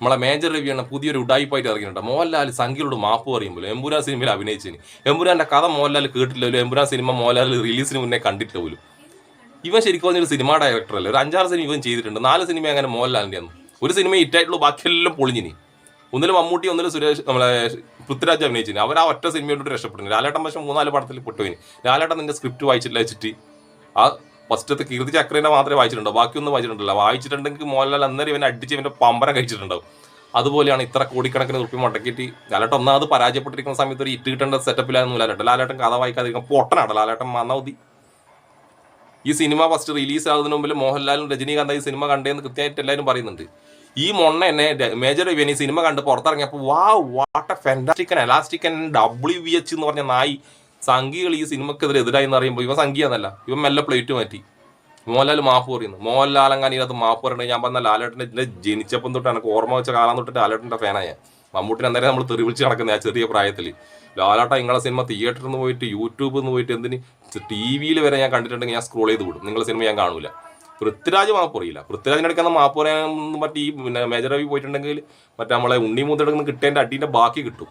നമ്മളെ major review ആണ് പുതിയൊരു ഉഡായിപ്പായിട്ട് ഇറങ്ങിയിട്ടുണ്ട്. മോഹൻലാൽ സംഖ്യയോട് മാപ്പ് പറയുമ്പോൾ എമ്പുരാൻ സിനിമയിൽ അഭിനയിച്ചതിന് എമ്പുരാന്റെ കഥ മോഹൻലാൽ കേട്ടില്ലല്ലോ എമ്പുരാൻ സിനിമ മോഹൻലാൽ റിലീസിന് മുന്നേ കണ്ടിട്ടില്ല പോലും. ഇവൻ ശരിക്കും പറഞ്ഞൊരു സിനിമ ഡയറക്ടർ അല്ലേ? ഒരു അഞ്ചാറ് സിനിമ ഇവൻ ചെയ്തിട്ടുണ്ട്. നാല് സിനിമ അങ്ങനെ മോഹൻലാലിന്റെ ആണ് ഒരു സിനിമ ഹിറ്റായിട്ടുള്ളൂ ബാക്കിയെല്ലാം പൊളിഞ്ഞിനി. ഒന്നിൽ മമ്മൂട്ടി ഒന്നിൽ സുരേഷ് നമ്മളെ പൃഥ്വിരാജ് അഭിനയിച്ചിന്. അവർ ആ ഒറ്റ സിനിമയോട്ട് രക്ഷപ്പെടുന്നു ലാലേട്ടൻ പക്ഷേ മൂന്നാൽ പടത്തിൽ പെട്ടുവിന് ലാലേട്ടൻ നിന്റെ സ്ക്രിപ്റ്റ് വായിച്ചില്ല വെച്ചിട്ട്. ആ ഫസ്റ്റത്തെ കീർത്തി ചക്രേനെ മാത്രമേ വായിച്ചിട്ടുണ്ടോ ബാക്കിയൊന്നും വായിച്ചിട്ടുണ്ടല്ലോ. വായിച്ചിട്ടുണ്ടെങ്കിൽ മോഹൻലാൽ അന്നേരം ഇവനെ അടിച്ച് ഇവന്റെ പമ്പരം കഴിച്ചിട്ടുണ്ടാവും. അതുപോലെയാണ് ഇത്ര കോടിക്കണക്കിന് റുപ്യ മുടക്കിയിട്ട് ലാലേട്ടൻ ഒന്നാമത് പരാജയപ്പെട്ടിരിക്കുന്ന സമയത്ത് ഒരു ഇറ്റ് കിട്ടേണ്ട സെറ്റപ്പിലായിരുന്നു ലാലേട്ടൻ. ലാലേട്ടൻ കഥ വായിക്കാതിരിക്കും പൊട്ടനാണ് ലാലേട്ടൻ മന്നൗതി ഈ സിനിമ ഫസ്റ്റ് റിലീസ് ആകുന്നതിന് മുമ്പിൽ മോഹൻലാലും രജനീകാന്ത് ഈ സിനിമ കണ്ടേന്ന് കൃത്യമായിട്ട് എല്ലാവരും പറയുന്നുണ്ട്. ഈ മൊണ്ണ എന്നെ മേജർ ഇവൻ ഈ സിനിമ കണ്ട് പുറത്തിറങ്ങിയപ്പോൾ വാ എ ഫെന്റാസ്റ്റിക്കൻ എലാസ്റ്റിക്കൻ ഡബ്ല്യു വി എച്ച് എന്ന് പറഞ്ഞ നായി സംഘികൾ ഈ സിനിമക്കെതിരെ എതിരായി എന്ന് പറയുമ്പോൾ ഇവൻ സംഘിയെന്നല്ല. ഇവൻ മെല്ലെ പ്ലേറ്റ് മാറ്റി. മോഹൻലാൽ മാപ്പ് പറയുന്നു. മോഹൻലാൽ അങ്ങനെ ഇതിനകത്ത് മാപ്പ് പറയുന്നത് ഞാൻ പറഞ്ഞ ലാലേട്ടന്റെ ജനിച്ചപ്പം തൊട്ട് എനിക്ക് ഓർമ്മ വെച്ച കാലം തൊട്ട് ലാലേട്ടന്റെ ഫാനായ മമ്മൂട്ടിനെ അന്നേരം നമ്മൾ തെറി വിളിച്ച് നടക്കുന്ന ആ ചെറിയ പ്രായത്തിൽ ലാലാട്ട നിങ്ങളെ സിനിമ തിയേറ്ററിൽ നിന്ന് പോയിട്ട് യൂട്യൂബിൽ നിന്ന് പോയിട്ട് എന്തിന്? ടി വിയിൽ വരെ ഞാൻ കണ്ടിട്ടുണ്ടെങ്കിൽ ഞാൻ സ്ക്രോൾ ചെയ്ത് വിടും. നിങ്ങളെ സിനിമ ഞാൻ കാണൂല. പൃഥ്വിരാജ് മാപ്പ് അറിയില്ല പൃഥ്വിരാജിന്റെ അടുക്കുന്ന മാപ്പ് പറയാൻ മറ്റേ ഈ മേജർ രവി പോയിട്ടുണ്ടെങ്കിൽ മറ്റേ നമ്മളെ ഉണ്ണി മുതലെടുക്കുന്ന കിട്ടേണ്ട അടീന്റെ ബാക്കി കിട്ടും.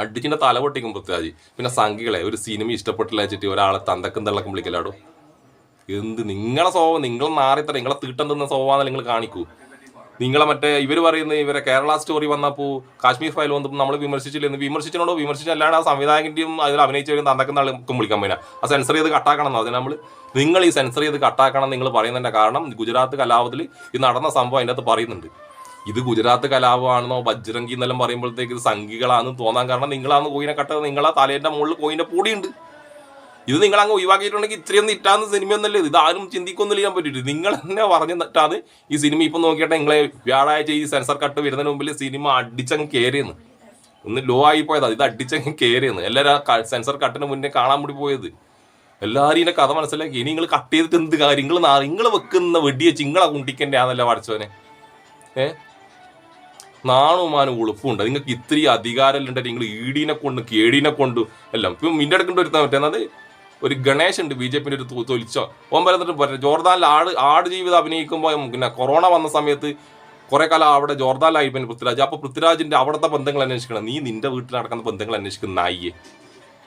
അടിച്ചിന്റെ തല പൊട്ടിക്കും പൃഥ്വിരാജ്. പിന്നെ സംഘികളെ ഒരു സിനിമ ഇഷ്ടപ്പെട്ടില്ല വെച്ചിട്ട് ഒരാളെ തന്തക്കും തള്ളക്കും വിളിക്കലാടോ എന്ത് നിങ്ങളെ സ്വഭാവം? നിങ്ങൾ നാറിത്തറ നിങ്ങളെ തീട്ടം തിന്ന നിങ്ങൾ കാണിക്കൂ. നിങ്ങളെ മറ്റേ ഇവർ പറയുന്നത് ഇവരെ കേരള സ്റ്റോറി വന്നപ്പോൾ കാശ്മീർ ഫയൽ വന്നപ്പോൾ നമ്മൾ വിമർശിച്ചില്ല? എന്ന് വിമർശിച്ചോണ്ടോ വിമർശിച്ചല്ലാണ്ട് ആ സംവിധായകന്റെയും അതിൽ അഭിനയിച്ചവരും തന്തക്കുന്ന തള്ളക്കും വിളിക്കാൻ പറ്റില്ല ആ സെൻസർ ചെയ്ത് കട്ടാക്കണം അതിന് നമ്മൾ നിങ്ങൾ ഈ സെൻസർ ചെയ്ത് കട്ടാക്കണം നിങ്ങൾ പറയുന്നതിന്റെ കാരണം ഗുജറാത്ത് കലാപത്തിൽ ഈ നടന്ന സംഭവം അതിന്റെ അകത്ത് പറയുന്നുണ്ട്. ഇത് ഗുജറാത്ത് കലാപമാണെന്നോ ബജ്രംഗി എന്നെല്ലാം പറയുമ്പോഴത്തേക്ക് ഇത് സംഘികളാണെന്ന് തോന്നാൻ കാരണം നിങ്ങളാന്ന് കോയിനെ കട്ടത് നിങ്ങളാ തലേന്റെ മുകളിൽ കോയിന്റെ പൊടിയുണ്ട്. ഇത് നിങ്ങൾ അങ്ങ് ഒഴിവാക്കിയിട്ടുണ്ടെങ്കിൽ ഇത്രയൊന്നും സിനിമ സിനിമയൊന്നല്ലേ? ഇത് ആരും ചിന്തിക്കൊന്നും ചെയ്യാൻ പറ്റിയിട്ട് നിങ്ങൾ തന്നെ പറഞ്ഞു തട്ടാണ് ഈ സിനിമ ഇപ്പം നോക്കിയിട്ട് നിങ്ങളെ വ്യാഴാഴ്ച ഈ സെൻസർ കട്ട് വരുന്നതിന് മുമ്പിൽ സിനിമ അടിച്ചങ്ങ് കയറിയെന്ന് ഒന്ന് ലോ ആയി പോയതാ. ഇത് അടിച്ചങ്ങ് കയറിയെന്ന് എല്ലാവരും സെൻസർ കട്ടിന് മുന്നേ കാണാൻ വേണ്ടി പോയത്. എല്ലാവരും ഇതിന്റെ കഥ മനസ്സിലാക്കി. ഇനി നിങ്ങൾ കട്ട് ചെയ്തിട്ട് എന്ത് കാര്യം നിങ്ങൾ വെക്കുന്ന വെടിയെ ചിങ്ങളെ കുണ്ടിക്കന്റെ ആണെന്നല്ല പഠിച്ചവനെ ഏ? നാണുമാനും ഉളുപ്പുണ്ട്. നിങ്ങൾക്ക് ഇത്രയും അധികാരമുണ്ട്. നിങ്ങൾ ഈടീനെ കൊണ്ട് കേടിനെ കൊണ്ട് എല്ലാം. ഇപ്പം മിന്റെ എടുക്കേണ്ട ഒരു പറ്റുന്നത് ഒരു ഗണേശ് ഉണ്ട് ബി ജെ പിന്റെ ഒരു തൊലിച്ചോ. ഓൻ പറയുന്നിട്ട് പറഞ്ഞു ജോർദാനിൽ ആട് ആട് ജീവിതം അഭിനയിക്കുമ്പോൾ പിന്നെ കൊറോണ വന്ന സമയത്ത് കുറെ കാലം അവിടെ ജോർദാനിലായി പിന്നെ പൃഥ്വിരാജ്. അപ്പോൾ പൃഥ്വിരാജിന്റെ അവിടുത്തെ ബന്ധങ്ങൾ അന്വേഷിക്കണം. നീ നിന്റെ വീട്ടിൽ നടക്കുന്ന ബന്ധങ്ങൾ അന്വേഷിക്കുന്ന നായിയെ.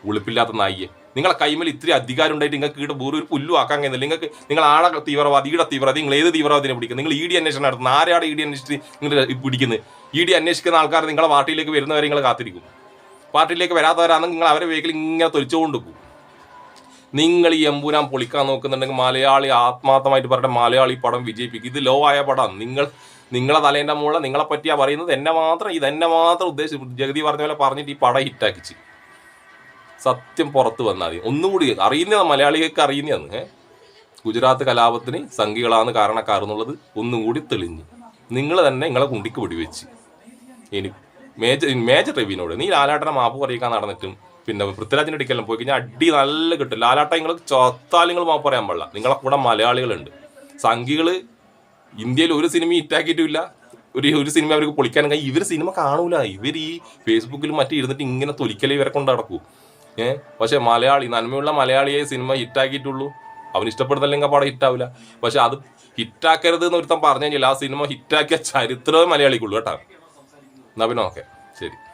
ഉളുപ്പില്ലാത്ത നായിയെ. നിങ്ങളെ കൈമേൽ ഇത്തിരി അധികാരം ഉണ്ടായിട്ട് നിങ്ങൾക്ക് ഇവിടെ വേറെ ഒരു പുല്ലും ആക്കാൻ കഴിയുന്നില്ല. നിങ്ങൾക്ക് നിങ്ങൾ ആളെ തീവ്രവാദി ഈടെ തീവ്രവാദി നിങ്ങൾ ഏത് തീവ്രവാദിനെ പിടിക്കും? നിങ്ങൾ ഇ ഡി അന്വേഷണം നടത്തുന്നത് ആരാടെ ഇ ഡി അന്വേഷിച്ച് നിങ്ങൾ പിടിക്കുന്നത്? ഇ ഡി അന്വേഷിക്കുന്ന ആൾക്കാർ നിങ്ങളെ പാർട്ടിയിലേക്ക് വരുന്നവരെ നിങ്ങൾ കാത്തിരിക്കും. പാർട്ടിയിലേക്ക് വരാത്തവരാണെങ്കിൽ നിങ്ങൾ അവരെ വേഗത്തിൽ ഇങ്ങനെ തൊലിച്ചുകൊണ്ട് പോകും. നിങ്ങൾ ഈ എമ്പൂരാൻ പൊളിക്കാൻ നോക്കുന്നുണ്ടെങ്കിൽ മലയാളി ആത്മാർത്ഥമായിട്ട് പറഞ്ഞ മലയാളി പടം വിജയിപ്പിക്കും. ഇത് ലോ ആയ പടം. നിങ്ങൾ നിങ്ങളെ തലേന്റെ മുകളിൽ നിങ്ങളെ പറ്റിയാ പറയുന്നത് എന്നെ മാത്രം ഇതെന്നെ മാത്രം ഉദ്ദേശിച്ചു ജഗതി പറഞ്ഞ പോലെ പറഞ്ഞിട്ട് ഈ പടം ഹിറ്റാക്കിച്ച് സത്യം പുറത്ത് വന്നാൽ മതി. ഒന്നുകൂടി അറിയുന്ന മലയാളികൾക്ക് അറിയുന്നതാണ്. ഗുജറാത്ത് കലാപത്തിന് സംഘികളാണ് കാരണക്കാർ എന്നുള്ളത് ഒന്നും കൂടി തെളിഞ്ഞ്. നിങ്ങൾ തന്നെ നിങ്ങളെ കുണ്ടിക്ക് വെടിവെച്ച്. ഇനി മേജർ മേജർ രവിനോട് നീ ലാലാട്ടനെ മാപ്പ് പറയിക്കാൻ നടന്നിട്ടും പിന്നെ പൃഥ്വിരാജിന്റെ അടിക്കെല്ലാം പോയി കഴിഞ്ഞാൽ അടി നല്ല കിട്ടും. ലാലാട്ട നിങ്ങൾ ചോത്താൽ നിങ്ങൾ മാപ്പ് പറയാൻ പാടില്ല. നിങ്ങളെ കൂടെ മലയാളികളുണ്ട്. സംഘികൾ ഇന്ത്യയിൽ ഒരു സിനിമ ഹിറ്റാക്കിയിട്ടില്ല ഒരു ഒരു സിനിമ അവർക്ക് പൊളിക്കാനും കഴിയും. ഇവർ സിനിമ കാണൂല. ഇവർ ഈ ഫേസ്ബുക്കിൽ മറ്റും ഇരുന്നിട്ട് ഇങ്ങനെ തൊലിക്കലേ ഇവരെ കൊണ്ട് നടക്കൂ. ഏഹ് പക്ഷെ മലയാളി നന്മയുള്ള മലയാളിയെ സിനിമ ഹിറ്റാക്കിയിട്ടുള്ളൂ. അവൻ ഇഷ്ടപ്പെടുന്നില്ലെങ്കിൽ പടം ഹിറ്റാവില്ല. പക്ഷെ അത് ഹിറ്റാക്കരുത് എന്ന് ഒരുത്തം പറഞ്ഞു കഴിഞ്ഞാൽ ആ സിനിമ ഹിറ്റാക്കിയ ചരിത്രമേ മലയാളിക്കുള്ളൂ കേട്ടോ. എന്നാ ഓക്കെ ശരി.